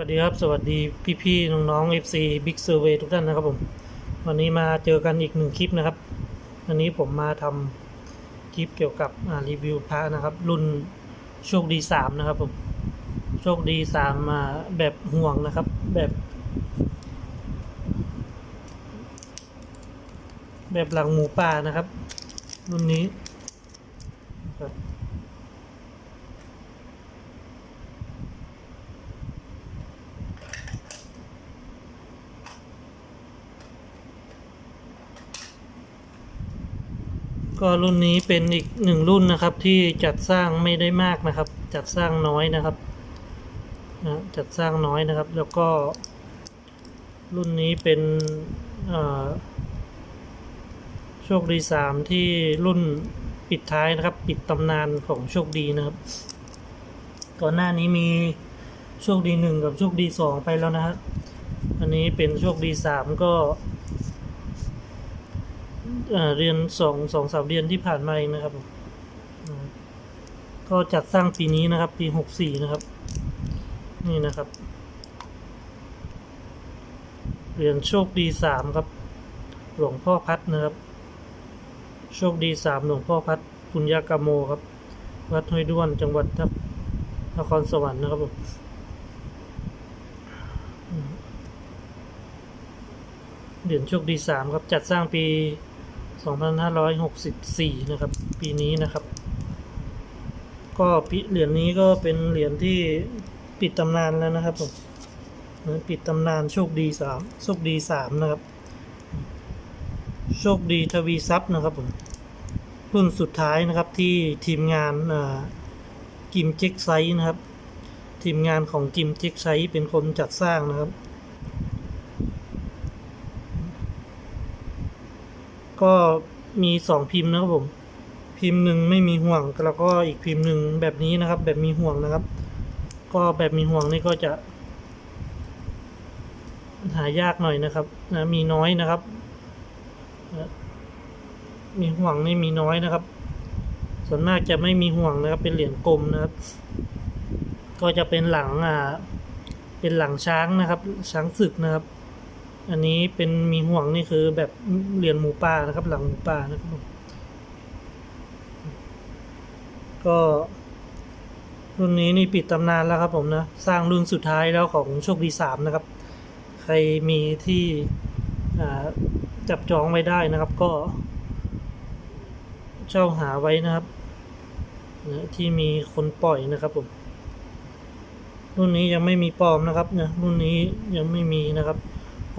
วัสดีครับ สวัสดีพี่ๆน้องๆ FC Big Survey ทุกท่านนะครับผม วันนี้มาเจอกันอีกหนึ่งคลิปนะครับ วันนี้ผมมาทำคลิปเกี่ยวกับรีวิวพระนะครับ รุ่นโชคดีสามนะครับผม โชคดีสามมาแบบห่วงนะครับ แบบ แบบหลังหมูป่านะครับ รุ่นนี้ ก็รุ่นนี้เป็นอีกหนึ่งรุ่นนะครับ ที่จัดสร้างไม่ได้มากนะครับ จัดสร้างน้อยนะครับนะจัดสร้างน้อยนะครับ แล้วก็ รุ่นนี้เป็นโชคดีสามที่รุ่นปิดท้ายนะครับ ปิดตำนานของโชคดีนะครับ ก่อนหน้านี้มีโชคดีหนึ่งกับโชคดีสองไปแล้วนะครับอันนี้เป็นโชคดีสามก็ เรียนสองสองสามเดือนที่ผ่านมาเองนะครับ ก็จัดสร้างปีนี้นะครับ ปีหกสี่นะครับ นี่นะครับ เหรียญโชคดีสามครับ หลวงพ่อพัดนะครับ โชคดีสามหลวงพ่อพัดปุญญากามโมครับ วัดห้วยด้วนจังหวัดนครสวรรค์นะครับผมอืมเหรียญโชคดีสามครับ จัดสร้างปี 2564 นะครับ ปีนี้นะครับ ก็ปีเหรียญนี้ก็เป็นเหรียญที่ปิดตำนานแล้วนะครับผมปิดตำนานโชคดีสามโชคดีสามนะครับ โชคดีทวีทรัพย์นะครับผมรุ่นสุดท้ายนะครับที่ทีมงานกิมเจ็กไซส์นะครับ ทีมงานของกิมเจ็กไซส์เป็นคนจัดสร้างนะครับ ก็มีสองพิมพ์นะครับผม พิมพ์หนึ่งไม่มีห่วง แล้วก็อีกพิมพ์หนึ่งแบบนี้นะครับ แบบมีห่วงนะครับ ก็แบบมีห่วงนี่ก็จะ หายากหน่อยนะครับนะมีน้อยนะครับ มีห่วงนี่มีน้อยนะครับ ส่วนมากจะไม่มีห่วงนะครับ เป็นเหรียญกลมนะครับ ก็จะเป็นหลังอ่าเป็นหลังช้างนะครับ ช้างศึกนะครับ อันนี้เป็นมีห่วงนี่คือแบบเหรียญหมูป่านะครับ หลังหมูป่านะครับผมก็รุ่นนี้นี่ปิดตำนานแล้วครับผมนะ สร้างรุ่นสุดท้ายแล้วของโชคดีสามนะครับ ใครมีที่จับจองไว้ได้นะครับ ก็ เช่าหาไว้นะครับนะที่มีคนปล่อยนะครับผม รุ่นนี้ยังไม่มีปลอมนะครับเนี่ยรุ่นนี้ยังไม่มีนะครับ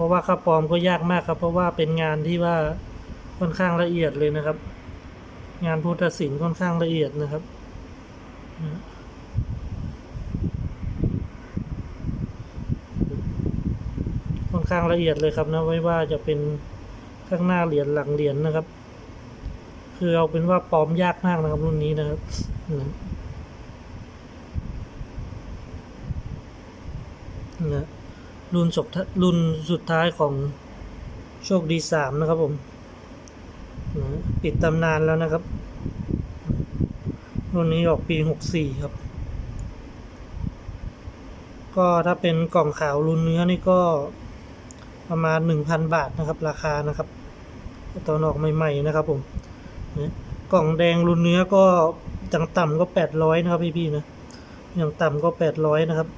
ราะว่าค่าปลอมก็ยากมากครับ เพราะว่าเป็นงานที่ว่าค่อนข้างละเอียดเลยนะครับ งานพุทธศิลป์ค่อนข้างละเอียดนะครับค่อนข้างละเอียดเลยครับนะไม่ว่าจะเป็นข้างหน้าเหรียญหลังเหรียญนะครับ คือเอาเป็นว่าปลอมยากมากนะครับรุ่นนี้นะครับนะนะ รุ่นสุดท้ายรุ่นสุดท้ายของโชคดีสามนะครับผมปิดตำนานแล้วนะครับ รุ่นนี้ออกปีหกสี่ครับ ก็ถ้าเป็นกล่องขาวรุ่นเนื้อนี่ก็ประมาณหนึ่งพันบาทนะครับ ราคานะครับ ตอนออกใหม่ๆนะครับผมกล่องแดงรุ่นเนื้อก็จังต่ำก็แปดร้อยนะครับพี่ๆนะอย่างต่ำก็แปดร้อยนะครับ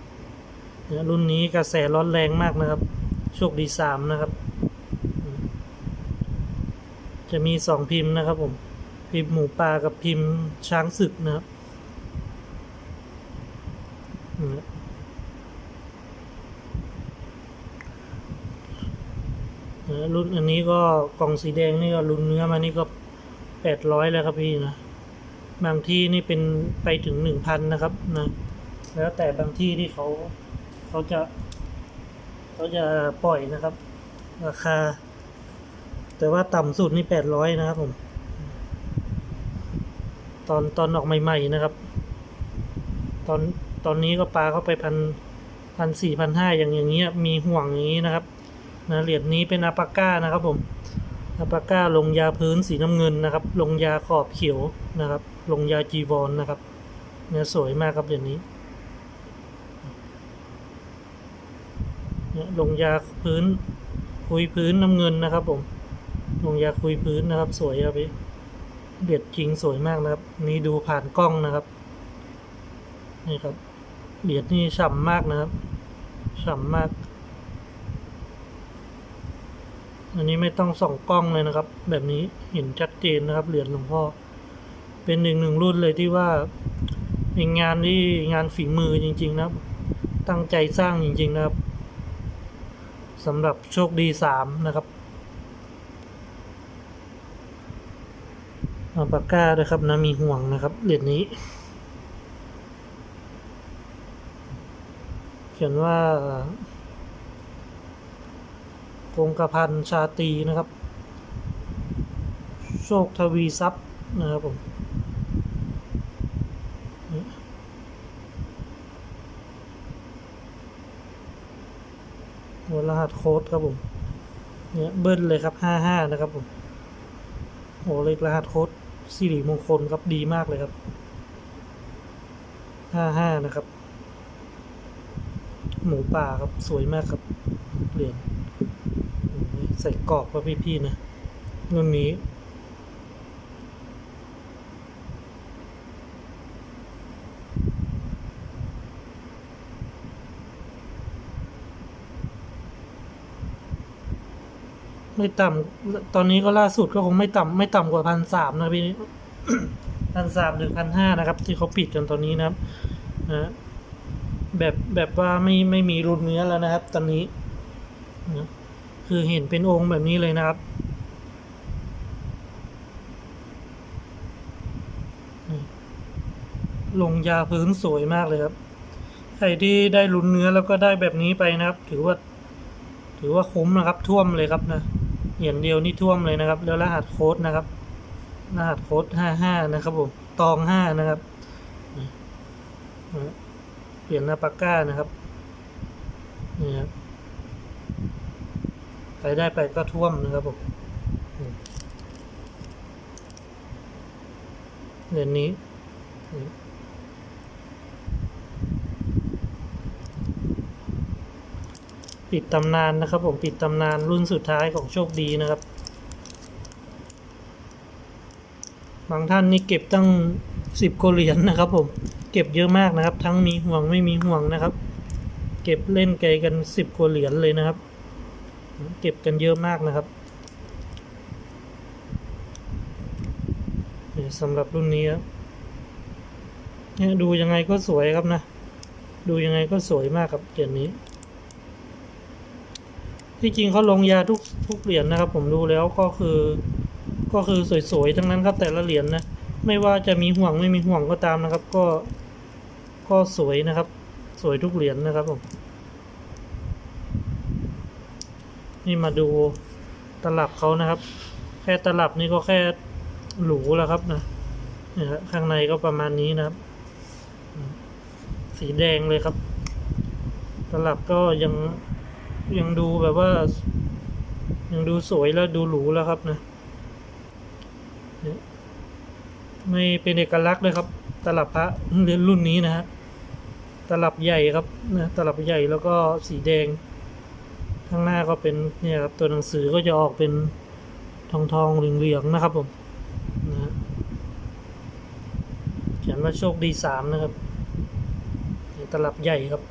รุ่นนี้กระแสร้อนแรงมากนะครับ โชคดีสามนะครับ จะมีสองพิมพ์นะครับผม พิมพ์หมูป่ากับพิมพ์ช้างศึกนะครับนะนะรุ่นอันนี้ก็กล่องสีแดงนี่ก็รุ่นเนื้อมานี่ก็แปดร้อยแล้วครับพี่นะบางที่นี่เป็นไปถึงหนึ่งพันนะครับนะแล้วแต่บางที่ที่เขา เขาจะเขาจะปล่อยนะครับ ราคา แต่ว่าต่ำสุดนี่แปดร้อยนะครับผม ตอนตอนออกใหม่ ๆนะครับ ตอนตอนนี้ก็ปลาเข้าไปพันพันสี่พันห้าอย่างอย่างเงี้ยมีห่วงอย่างนี้นะครับนะเหรียญนี้เป็นอาปาก้านะครับผมอาปาก้าลงยาพื้นสีน้ำเงินนะครับ ลงยาขอบเขียวนะครับ ลงยาจีวรนนะครับ เนี่ยสวยมากครับเหรียญนี้ เนี่ย ลงยาพื้นคุยพื้นน้ำเงินนะครับผมลงยาคุยพื้นนะครับ สวยครับพี่เด็ดจริงสวยมากนะครับ นี่ดูผ่านกล้องนะครับ นี่ครับเดียดนี่ฉ่ำมากนะครับฉ่ำมาก อันนี้ไม่ต้องส่องกล้องเลยนะครับ แบบนี้เห็นชัดเจนนะครับเหรียญหลวงพ่อ เป็นหนึ่งหนึ่งรุ่นเลยที่ว่าเป็นงานที่งานฝีมือจริง ๆ นะครับ ตั้งใจสร้างจริง ๆ นะครับ สำหรับโชคดีสามนะครับเอาปากกาด้วยครับนะมีห่วงนะครับเหรียญนี้ เขียนว่าคงกระพันชาตีนะครับ โชคทวีทรัพย์นะครับผมนี่หัว รหัสโค้ดครับผมเนี่ยเบิ้ลเลยครับห้าห้านะครับผมโอ้เลขรหัสโค้ดสิริมงคลครับดีมากเลยครับห้าห้านะครับ หมูป่าครับสวยมากครับเหรียญใส่กรอบครับพี่ๆนะรุ่นนี้ ไม่ต่ำตอนนี้ก็ล่าสุดก็คงไม่ต่ำไม่ต่ำกว่าพันสามนะพี่พันสามถึงพันห้านะครับ ที่เขาปิดกันตอนนี้นะครับนะแบบแบบว่าไม่ไม่มีรุนเนื้อแล้วนะครับ ตอนนี้นะคือเห็นเป็นองค์แบบนี้เลยนะครับลงยาพื้นสวยมากเลยครับ ใครที่ได้รุนเนื้อแล้วก็ได้แบบนี้ไปนะครับ ถือว่า ถือว่าคุ้มนะครับ ท่วมเลยครับนะ เหรียญเดียวนี่ท่วมเลยนะครับ แล้วรหัสโค้ดนะครับ รหัสโค้ดห้าห้านะครับผมตองห้านะครับเปลี่ยนหน้าปากก้านะครับนี่ครับใครได้ไปก็ท่วมนะครับผมเหรียญนี้ ปิดตำนานนะครับ ผมปิดตำนานรุ่นสุดท้ายของโชคดีนะครับ บางท่านนี่เก็บตั้งสิบกเหรียญนะครับ ผมเก็บเยอะมากนะครับ ทั้งมีห่วงไม่มีห่วงนะครับ เก็บเล่นไกลกันสิบกเหรียญเลยนะครับ เก็บกันเยอะมากนะครับสำหรับรุ่นนี้ครับเนี่ยดูยังไงก็สวยครับนะ ดูยังไงก็สวยมากครับเหรียญนี้ ที่จริงเขาลงยาทุกทุกเหรียญนะครับ ผมดูแล้วก็คือ ก็คือสวยๆทั้งนั้นครับแต่ละเหรียญนะไม่ว่าจะมีห่วงไม่มีห่วงก็ตามนะครับ ก็ ก็สวยนะครับ สวยทุกเหรียญนะครับผมนี่มาดูตลับเขานะครับ แค่ตลับนี่ก็แค่หรูแล้วครับนะนี่ครับข้างในก็ประมาณนี้นะครับ สีแดงเลยครับ ตลับก็ยัง ยังดูแบบว่า ยังดูสวยแล้วดูหรูแล้วครับนะไม่เป็นเอกลักษณ์เลยครับ ตลับพระรุ่นนี้นะฮะตลับใหญ่ครับนะตลับใหญ่แล้วก็สีแดง ข้างหน้าก็เป็นเนี่ยครับตัวหนังสือก็จะออกเป็นทองทองเหลืองเหลืองนะครับผมนะเขียนว่าโชคดีสามนะครับตลับใหญ่ครับ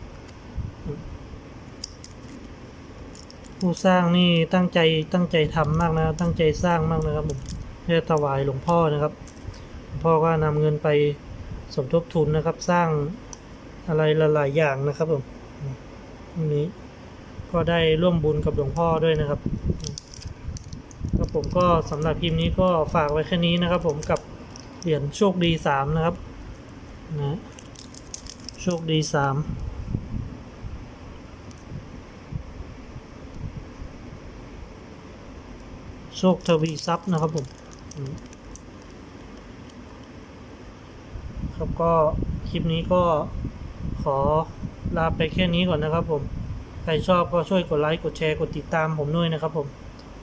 ผู้สร้างนี่ตั้งใจตั้งใจทำมากนะตั้งใจสร้างมากนะครับผมเพื่อถวายหลวงพ่อนะครับพ่อก็นำเงินไปสมทบทุนนะครับ สร้างอะไรหลายๆอย่างนะครับผมนนี้ก็ได้ร่วมบุญกับหลวงพ่อด้วยนะครับก็ผมก็สำหรับพิมพ์นี้ก็ฝากไว้แค่นี้นะครับ ผมกับเหรียญโชคดีสามนะครับนะโชคดีสาม โชคทวีทรัพย์นะครับผมครับก็คลิปนี้ก็ขอลาไปแค่นี้ก่อนนะครับผม ใครชอบก็ช่วยกดไลค์ กดแชร์ กดติดตามผมด้วยนะครับผม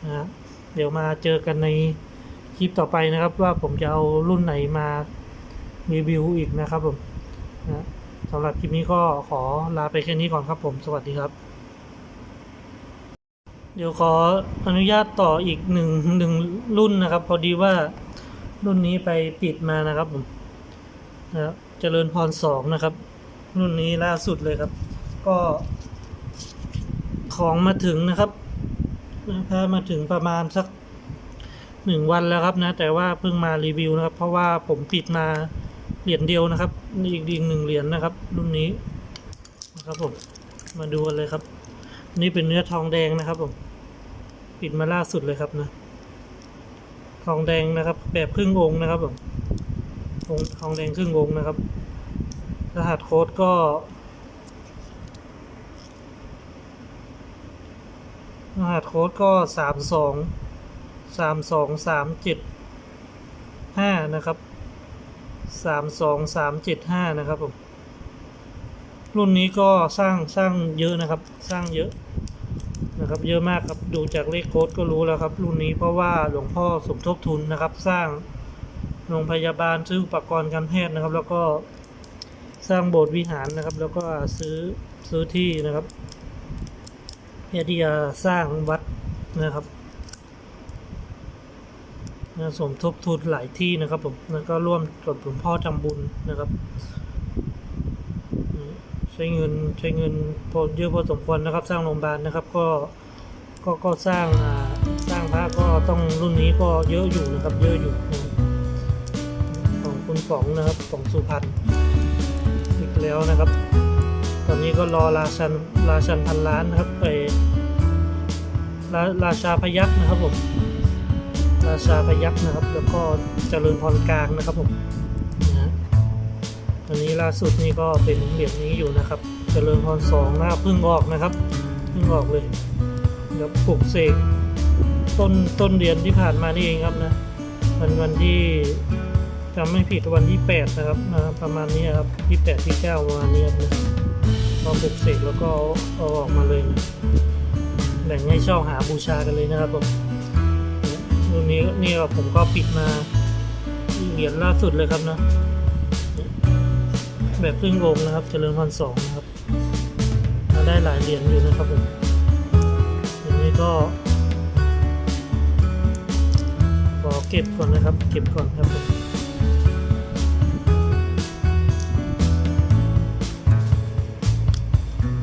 นะเดี๋ยวมาเจอกันในคลิปต่อไปนะครับ ว่าผมจะเอารุ่นไหนมารีวิวอีกนะครับผมนะสำหรับคลิปนี้ก็ขอลาไปแค่นี้ก่อนครับผม สวัสดีครับ เดี๋ยวขออนุญาตต่ออีกหนึ่งหนึ่งรุ่นนะครับ พอดีว่ารุ่นนี้ไปปิดมานะครับผมนะครับเจริญพรสองนะครับ รุ่นนี้ล่าสุดเลยครับ ก็ ของมาถึงนะครับถ้ามาถึงประมาณสักหนึ่งวันแล้วครับนะ แต่ว่าเพิ่งมารีวิวนะครับ เพราะว่าผมปิดมาเหรียญเดียวนะครับนี่อีกอีหนึ่งเหรียญนะครับ รุ่นนี้นะครับผมมาดูกันเลยครับ นี่เป็นเนื้อทองแดงนะครับผม ปิดมาล่าสุดเลยครับนะทองแดงนะครับ แบบครึ่งองค์นะครับผมองทองแดงครึ่งองค์นะครับ รหัสโค้ดก็รหัสโค้ดก็สามสองสามสองสามเจ็ดห้านะครับสามสองสามเจ็ดห้านะครับผมรุ่นนี้ก็สร้างสร้างเยอะนะครับ สร้างเยอะ นะครับ เยอะมากครับดูจากเลขโค้ดก็รู้แล้วครับ รุ่นนี้เพราะว่าหลวงพ่อสมทบทุนนะครับ สร้างโรงพยาบาลซื้ออุปกรณ์การแพทย์นะครับ แล้วก็สร้างโบสถ์วิหารนะครับ แล้วก็ซื้อซื้อที่นะครับเพื่อที่จะสร้างวัดนะครับนะสมทบทุนหลายที่นะครับผมแล้วก็ร่วมกับหลวงพ่อทำบุญนะครับ ช้เงินใช้เงินพอเยอะพอสมควรนะครับ สร้างโรงพยาบาลนะครับก็ก็ก็สร้างสร้างพระก็ต้องรุ่นนี้ก็เยอะอยู่นะครับ เยอะอยู่ ของคุณป๋องนะครับป๋องสุพรรณอีกแล้วนะครับ ตอนนี้ก็รอราชันราชันพันล้านนะครับไปราราชาพยักษ์นะครับผมราชาพยักษ์นะครับ แล้วก็เจริญพรกลางนะครับผม อันนี้ล่าสุดนี่ก็เป็นเหรียญนี้อยู่นะครับเจริญพรสองหนะครับเพิ่งออกนะครับพิ่งออกเลยเดี๋ยวปลุกเสกต้นต้นเดือนที่ผ่านมานี่เองครับนะวันวันที่จำไม่ผิดวันที่แปดนะครับนะประมาณนี้ครับที่แปดที่เก้าประมาณนี้ครับนะพอปลุกเสกแล้วก็เอาออกมาเลยนะแบ่งให้เช่าหาบูชากันเลยนะครับผมรุ่นนี้นี่ผมก็ปิดมาเหรียญล่าสุดเลยครับนะ แบบครึ่งองนะครับ เจริญพรสองนะครับมาได้หลายเหรียญอยู่นะครับผมอันนี้ก็ขอเก็บก่อนนะครับ เก็บก่อนครับผม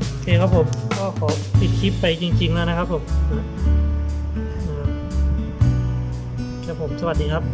โอเคครับผม ก็ขอปิดคลิปไปจริง ๆ แล้วนะครับผมนะครับครับผม สวัสดีครับ